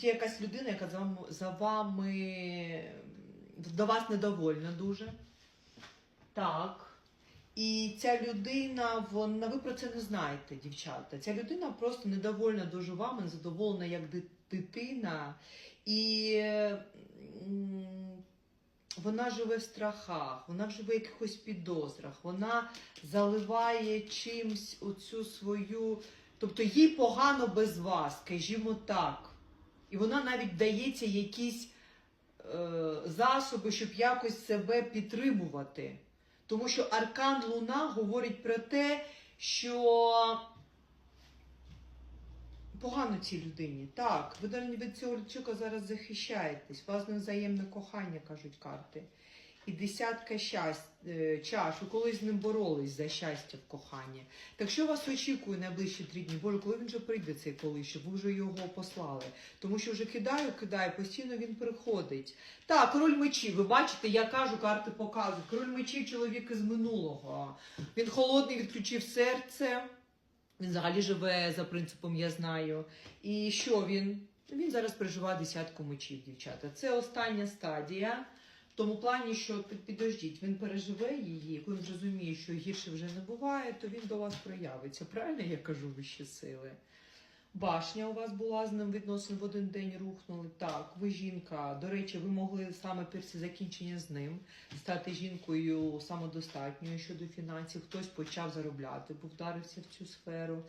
Є якась людина, яка за вами, за вами до вас недовольна дуже. Так. І ця людина, вона, ви про це не знаєте, дівчата. Ця людина просто недовольна дуже вами, незадоволена як дитина. І вона живе в страхах, вона живе в якихось підозрах, вона заливає чимсь оцю свою. Тобто їй погано без вас, скажімо так. І вона навіть дається якісь е, засоби, щоб якось себе підтримувати. Тому що аркан Луна говорить про те, що погано цій людині. Так, ви від цього чоловіка зараз захищаєтесь. У вас невзаємне кохання, кажуть карти. І десятка щасть, е, чаш. Ви колись з ним боролись за щастя в коханні. Так що вас очікує найближчі три дні? Боже, коли він вже прийде цей колись, щоб ви вже його послали? Тому що вже кидаю, кидаю, постійно він приходить. Так, король мечів. Ви бачите, я кажу, карти показують. Король мечів чоловік із минулого. Він холодний, відключив серце. Він взагалі живе за принципом я знаю. І що він? Він зараз переживає десятку мечів, дівчата. Це остання стадія. Тому плані, що під- підождіть, він переживе її, він зрозуміє, що гірше вже не буває, то він до вас проявиться. Правильно я кажу вищі сили? Башня у вас була з ним відносин в один день рухнули. Так, ви жінка. До речі, ви могли саме після закінчення з ним стати жінкою самодостатньою щодо фінансів. Хтось почав заробляти, бо вдарився в цю сферу.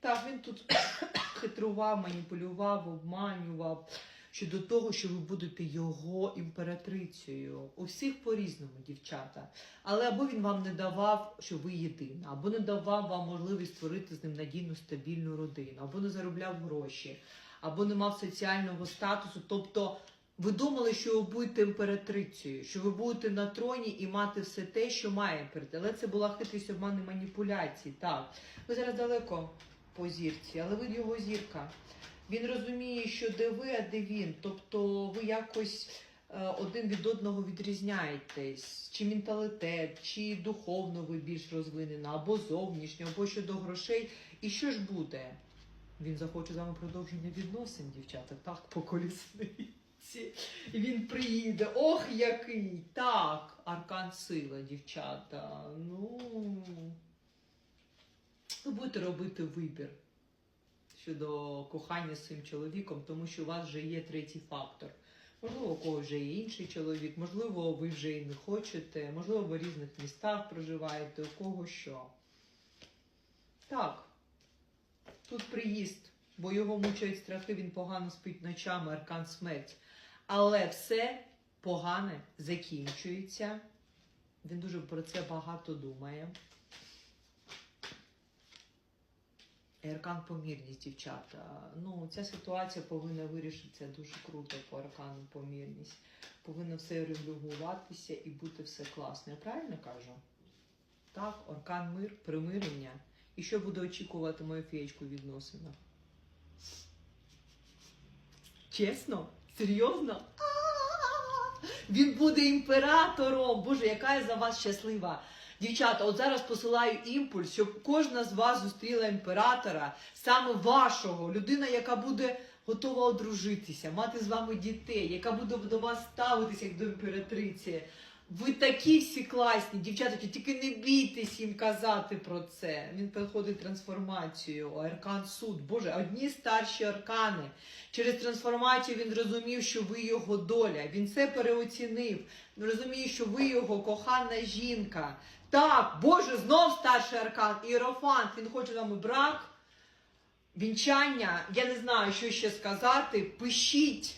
Так, він тут хитрував, маніпулював, обманював щодо того, що ви будете його імператрицею. У всіх по-різному, дівчата. Але або він вам не давав, що ви єдина, або не давав вам можливість створити з ним надійну стабільну родину, або не заробляв гроші, або не мав соціального статусу. Тобто ви думали, що ви будете імператрицею, що ви будете на троні і мати все те, що має імператриця. Але це була хитрість обмани маніпуляцій. Так, ви зараз далеко по зірці, але ви його зірка. Він розуміє, що де ви, а де він. Тобто ви якось е, один від одного відрізняєтесь, чи менталітет, чи духовно ви більш розвинена, або зовнішньо, або щодо грошей. І що ж буде? Він захоче з вами продовження відносин, дівчата, так, по колісниці. І він приїде. Ох, який! Так, аркан сила, дівчата. Ну. Ви будете робити вибір щодо кохання з цим чоловіком, тому що у вас вже є третій фактор. Можливо, у когось вже є інший чоловік, можливо, ви вже і не хочете, можливо, ви в різних містах проживаєте, у кого що. Так, тут приїзд, бо його мучають страхи, він погано спить ночами, аркан смерть. Але все погане закінчується. Він дуже про це багато думає. Аркан помірність, дівчата. Ну, ця ситуація повинна вирішитися дуже круто по аркану помірність. Повинно все регулюватися і бути все класно. Я правильно кажу? Так, аркан мир, примирення. І що буде очікувати мою феєчку в відносинах? Чесно? Серйозно? Він буде імператором. Боже, яка я за вас щаслива. Дівчата, от зараз посилаю імпульс, щоб кожна з вас зустріла імператора, саме вашого, людина, яка буде готова одружитися, мати з вами дітей, яка буде до вас ставитися як до імператриці. Ви такі всі класні, дівчата, тільки не бійтесь їм казати про це. Він проходить трансформацію, аркан суд. Боже, одні старші аркани. Через трансформацію він зрозумів, що ви його доля. Він це переоцінив. Розуміє, що ви його кохана жінка. Так, Боже, знов старший аркан, іерофант, він хоче з вами брак, вінчання. Я не знаю, що ще сказати. Пишіть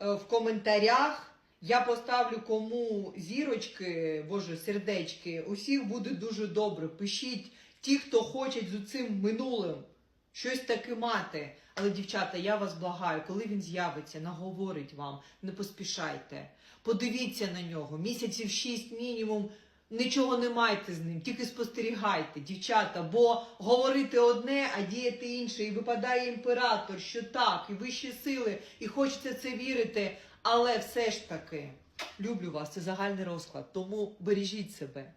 е, в коментарях. Я поставлю кому зірочки, боже, сердечки. Усіх буде дуже добре. Пишіть ті, хто хочуть з цим минулим щось таке мати. Але, дівчата, я вас благаю, коли він з'явиться, наговорить вам, не поспішайте. Подивіться на нього. Місяців шість мінімум. Нічого не майте з ним, тільки спостерігайте, дівчата, бо говорити одне, а діяти інше. І випадає імператор, що так, і вищі сили, і хочеться це вірити. Але все ж таки, люблю вас, це загальний розклад. Тому бережіть себе.